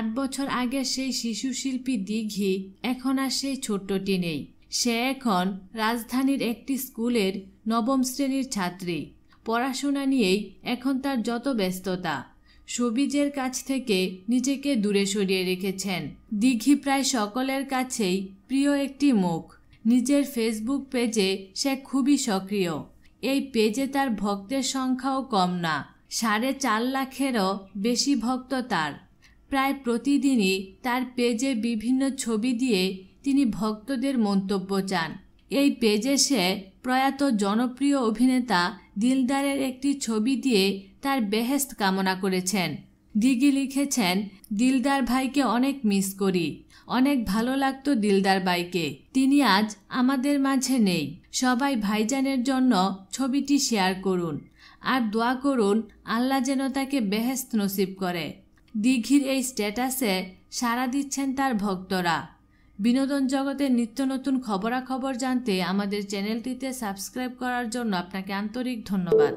আট বছর আগের সেই শিশু শিল্পী দিঘি, এখন আর সেই ছোট্টটি নেই। সে এখন রাজধানীর একটি স্কুলের নবম শ্রেণির ছাত্রী। পড়াশোনা নিয়েই এখন তার যত ব্যস্ততা, সবিজের কাছ থেকে নিজেকে দূরে সরিয়ে রেখেছেন। দিঘি প্রায় সকলের কাছেই প্রিয় একটি মুখ। নিজের ফেসবুক পেজে সে খুবই সক্রিয়। এই পেজে তার ভক্তের সংখ্যাও কম না, সাড়ে চার লাখেরও বেশি ভক্ত তার। প্রায় প্রতিদিনই তার পেজে বিভিন্ন ছবি দিয়ে তিনি ভক্তদের মন্তব্য চান। এই পেজে সে প্রয়াত জনপ্রিয় অভিনেতা দিলদারের একটি ছবি দিয়ে তার বেহেস্ত কামনা করেছেন। দিঘি লিখেছেন, দিলদার ভাইকে অনেক মিস করি। অনেক ভালো লাগতো দিলদার ভাইকে। তিনি আজ আমাদের মাঝে নেই। সবাই ভাইজানের জন্য ছবিটি শেয়ার করুন। আর দোয়া করুন আল্লাহ যেন তাকে বেহেস্ত নসিব করে। দিঘির এই স্ট্যাটাসে সাড়া দিচ্ছেন তার ভক্তরা। বিনোদন জগতের নিত্য নতুন খবরাখবর জানতে আমাদের চ্যানেলটিতে সাবস্ক্রাইব করার জন্য আপনাকে আন্তরিক ধন্যবাদ।